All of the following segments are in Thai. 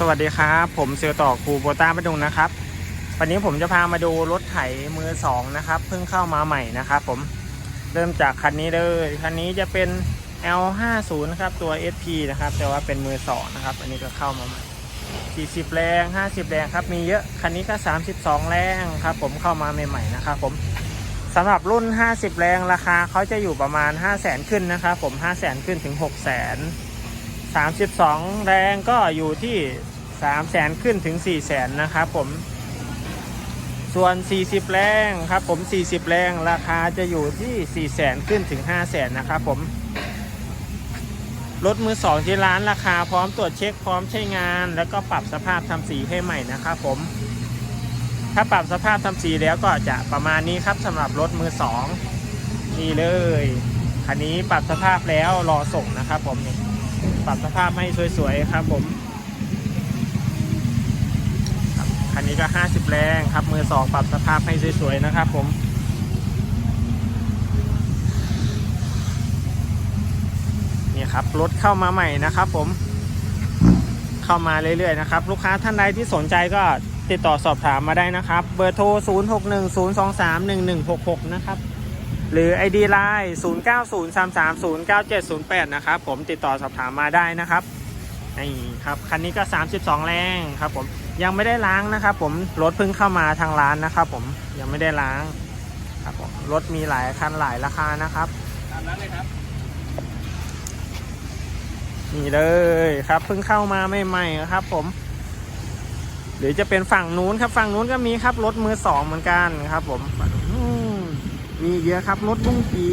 สวัสดีครับ ผมเซลต่อครูโบต้าประดุงนะครับ วันนี้ผมจะพามาดูรถไถมือสองนะครับ เพิ่งเข้ามาใหม่นะครับผมเริ่มจากคันนี้เลย คันนี้จะเป็น L50 นะครับ ตัว SP นะครับ แต่ว่าเป็นมือสองนะครับ อันนี้ก็เข้ามาใหม่40 แรง 50 แรงครับ มีเยอะ คันนี้ก็ 32 แรงครับ ผมเข้ามาใหม่ๆนะครับผมสำหรับรุ่น 50 แรงราคาเขาจะอยู่ประมาณ 5 0 0 0 0 0 ขึ้นนะครับผม 5 0 0 0 0 0 ขึ้นถึง 6 0 0 0 0 32 แรงก็อยู่ที่3 0 0แสนขึ้นถึง4 0 0แสนนะครับผม ส่วน 40 แรงครับผม 40 แรงราคาจะอยู่ที่4 0 0แสนขึ้นถึง5 0 0แสนนะครับผมรถมือสองที่ร้านราคาพร้อมตรวจเช็คพร้อมใช้งาน แล้วก็ปรับสภาพทำสีให้ใหม่นะครับผม ถ้าปรับสภาพทำสีแล้วก็จะประมาณนี้ครับสำหรับรถมือสองนี่เลยคันนี้ปรับสภาพแล้วรอส่งนะครับผมนี่ ปรับสภาพให้สวยๆครับผมครับคันนี้ก็ 50 แรงครับ มือสองปรับสภาพให้สวยๆนะครับผมนี่ครับรถเข้ามาใหม่นะครับผมเข้ามาเรื่อยๆนะครับ ลูกค้าท่านใดที่สนใจก็ติดต่อสอบถามมาได้นะครับ เบอร์โทร 0610231166 นะครับ หรือ ID Line 0903309708 นะครับผมติดต่อสอบถามมาได้นะครับนี่ครับคันนี้ก็ 32 แรงครับผมยังไม่ได้ล้างนะครับผมรถเพิ่งเข้ามาทางร้านนะครับผมยังไม่ได้ล้างครับผมรถมีหลายคันหลายราคานะครับตามนั้นเลยครับนี่เลยครับเพิ่งเข้ามาใหม่ๆครับผมหรือจะเป็นฝั่งนู้นครับฝั่งนู้นก็มีครับรถมือสองเหมือนกันครับผมอืม มีเยอะครับรถบุ้งกี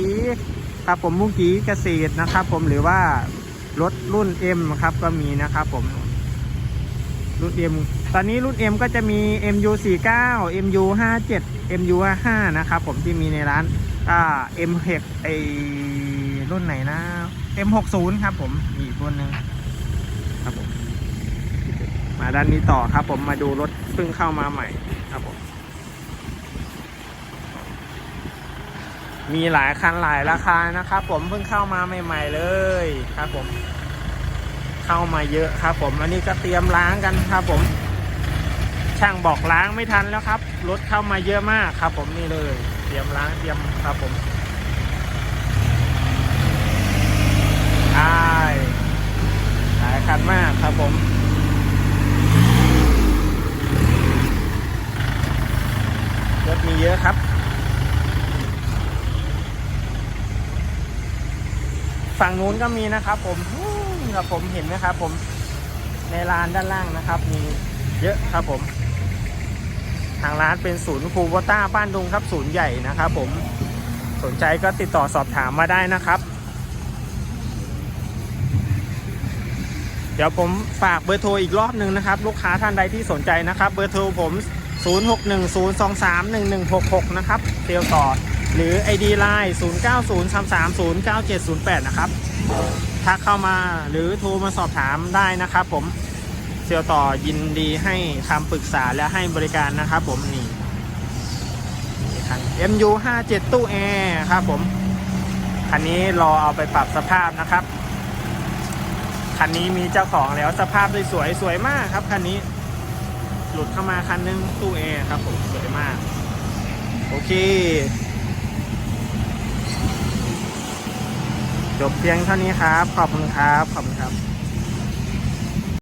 ครับผมบุ้งกีเกษตรนะครับ ผมหรือว่ารถรุ่น M ครับก็มีนะครับผมรุ่น M ตอนนี้รุ่น M ก็จะมี MU 49 MU 57 MU 55นะครับผมที่มีในร้านอ่า M เฮกไอรุ่นไหนนะ M60 ครับผมมีอีกรุ่นหนึ่งครับผมมาด้านนี้ต่อครับผมมาดูรถเพิ่งเข้ามาใหม่ครับผม มีหลายคันหลายราคานะครับผมเพิ่งเข้ามาใหม่ ๆ เลยครับผม เข้ามาเยอะครับ ผมอันนี้ก็เตรียมล้างกันครับผม ช่างบอกล้างไม่ทันแล้วครับรถเข้ามาเยอะมากครับ ผมนี่เลย เตรียมล้างเตรียมครับผมใช่หลายคันมากครับผม รถมีเยอะครับ ฝั่งนู้นก็มีนะครับ ผมครับผมเห็นไหมครับผมในร้านด้านล่างนะครับ มีเยอะครับผม ทางร้านเป็นศูนย์คูโบต้าบ้านดุงครับ ศูนย์ใหญ่นะครับ ผมสนใจก็ติดต่อสอบถามมาได้นะครับ เดี๋ยวผมฝากเบอร์โทรอีกรอบหนึ่งนะครับ ลูกค้าท่านใดที่สนใจนะครับ เบอร์โทรผม 0610231166 นะครับเซลต่อ หรือ ID Line 0903309708 นะครับทักเข้ามาหรือโทรมาสอบถามได้นะครับผมเซลต่อยินดีให้คำปรึกษาและให้บริการนะครับผมนี่นี่คัน MU 57ตู้แอร์ครับผมคันนี้รอเอาไปปรับสภาพนะครับ คันนี้มีเจ้าของแล้วสภาพสวยๆสวยมากครับคันนี้ หลุดเข้ามาคันนึงตู้แอร์ครับผมสวยมาก โอเค จบเพียงเท่านี้ครับ ขอบคุณครับ ขอบคุณครับ